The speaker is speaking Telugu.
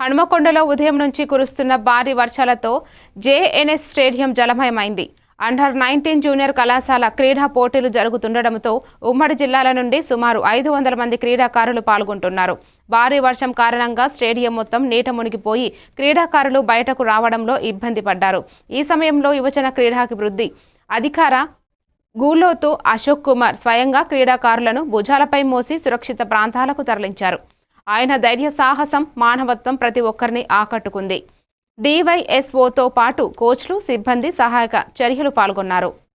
హనుమకొండలో ఉదయం నుంచి కురుస్తున్న భారీ వర్షాలతో జేఎన్ఎస్ స్టేడియం జలమయమైంది. అండర్ నైన్టీన్ జూనియర్ కళాశాల క్రీడా పోటీలు జరుగుతుండటంతో ఉమ్మడి జిల్లాల నుండి సుమారు ఐదు వందల మంది క్రీడాకారులు పాల్గొంటున్నారు. భారీ వర్షం కారణంగా స్టేడియం మొత్తం నీట మునిగిపోయి క్రీడాకారులు బయటకు రావడంలో ఇబ్బంది పడ్డారు. ఈ సమయంలో యువజన క్రీడాభివృద్ధి అధికార గూలోతు అశోక్ కుమార్ స్వయంగా క్రీడాకారులను భుజాలపై మోసి సురక్షిత ప్రాంతాలకు తరలించారు. ఆయన ధైర్య సాహసం మానవత్వం ప్రతి ఒక్కరిని ఆకట్టుకుంది. డివైఎస్ఓతో పాటు కోచ్లు సిబ్బంది సహాయక చర్యలు పాల్గొన్నారు.